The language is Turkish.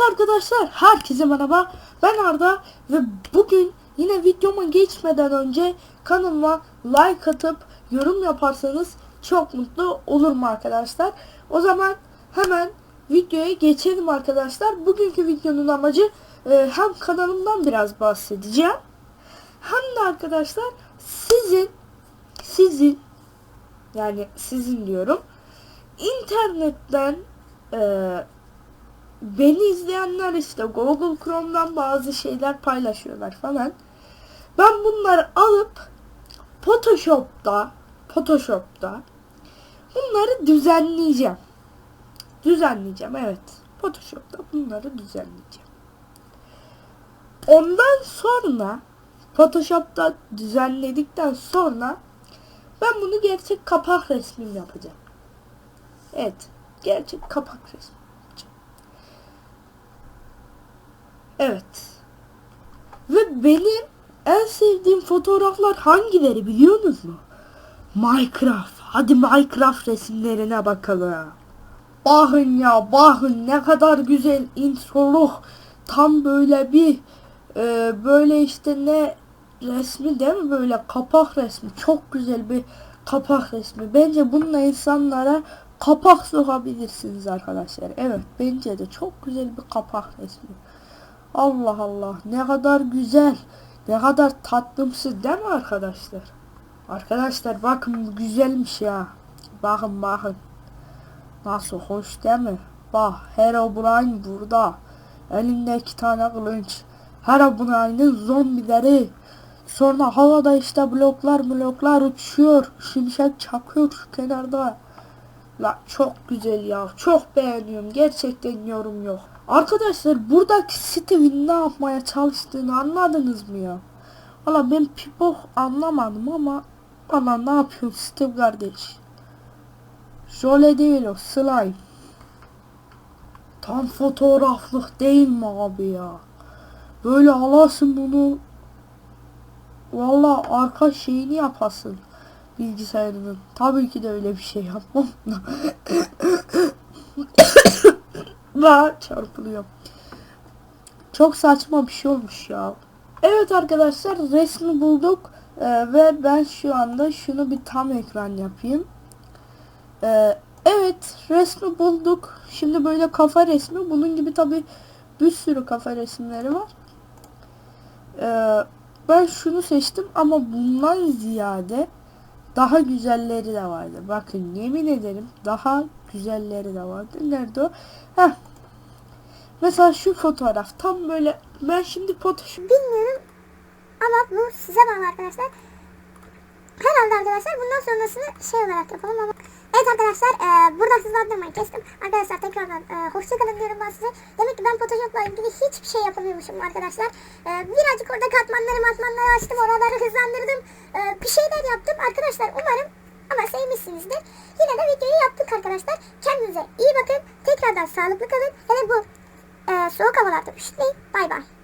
arkadaşlar, herkese merhaba. Ben Arda ve bugün yine videoma geçmeden önce kanalıma like atıp yorum yaparsanız çok mutlu olurum arkadaşlar. O zaman hemen videoya geçelim arkadaşlar. Bugünkü videonun amacı e, hem kanalımdan biraz bahsedeceğim. Hem de arkadaşlar sizin sizin yani sizin diyorum internetten e, beni izleyenler işte Google Chrome'dan bazı şeyler paylaşıyorlar falan. Ben bunları alıp Photoshop'ta Photoshop'ta bunları düzenleyeceğim. Düzenleyeceğim evet. Photoshop'ta bunları düzenleyeceğim. Ondan sonra Photoshop'ta düzenledikten sonra ben bunu gerçek kapak resmim yapacağım. Evet. Gerçek kapak resmi. Evet. Ve benim en sevdiğim fotoğraflar hangileri biliyorsunuz mu? Minecraft. Hadi Minecraft resimlerine bakalım. Bakın ya bakın ne kadar güzel introluk. Tam böyle bir e, böyle işte ne resmi değil mi böyle kapak resmi. Çok güzel bir kapak resmi. Bence bununla insanlara kapak sokabilirsiniz arkadaşlar. Evet bence de çok güzel bir kapak resmi. Allah Allah ne kadar güzel. Ne kadar tatlımsız değil mi arkadaşlar? Arkadaşlar bakın bu güzelmiş ya. Bakın bakın. Nasıl hoş değil mi? Bak Herobrine burada. Elinde iki tane kılıç. Herobrine'in zombileri. Sonra havada işte bloklar bloklar uçuyor. Şimşek çakıyor şu kenarda. La çok güzel ya. Çok beğeniyorum. Gerçekten yorum yok. Arkadaşlar buradaki Steve'in ne yapmaya çalıştığını anladınız mı ya? Valla ben pipok anlamadım ama valla ne yapıyorsun Steve kardeş? Şöyle değil o slime. Tam fotoğraflık değil mi abi ya? Böyle alasın bunu. Valla arka şeyini yapasın bilgisayarının. Tabii ki de öyle bir şey yapmam. Daha çarpılıyor. Çok saçma bir şey olmuş ya. Evet arkadaşlar resmi bulduk. Ee, ve ben şu anda şunu bir tam ekran yapayım. Ee, evet resmi bulduk. Şimdi böyle kafa resmi. Bunun gibi tabi bir sürü kafa resimleri var. Ee, ben şunu seçtim ama bundan ziyade daha güzelleri de vardı. Bakın yemin ederim daha güzelleri de vardı. Nerede o? Heh. Mesela şu fotoğraf tam böyle ben şimdi Photoshop Bilmiyorum ama bu size bağlı arkadaşlar. Herhalde arkadaşlar bundan sonrasını şey olarak yapalım ama Evet arkadaşlar e, burada hızlandırmayı kestim. Arkadaşlar tekrardan e, hoşçakalın diyorum ben size. Demek ki ben Photoshop'la ilgili hiçbir şey yapamıyormuşum arkadaşlar. E, birazcık orada katmanları matmanları açtım. Oraları hızlandırdım. E, bir şeyler yaptım. Arkadaşlar umarım ama sevmişsinizdir. Yine de videoyu yaptık arkadaşlar. Kendinize iyi bakın. Tekrardan sağlıklı kalın. Hele bu e, soğuk havalarda üşütmeyin. Bay bay.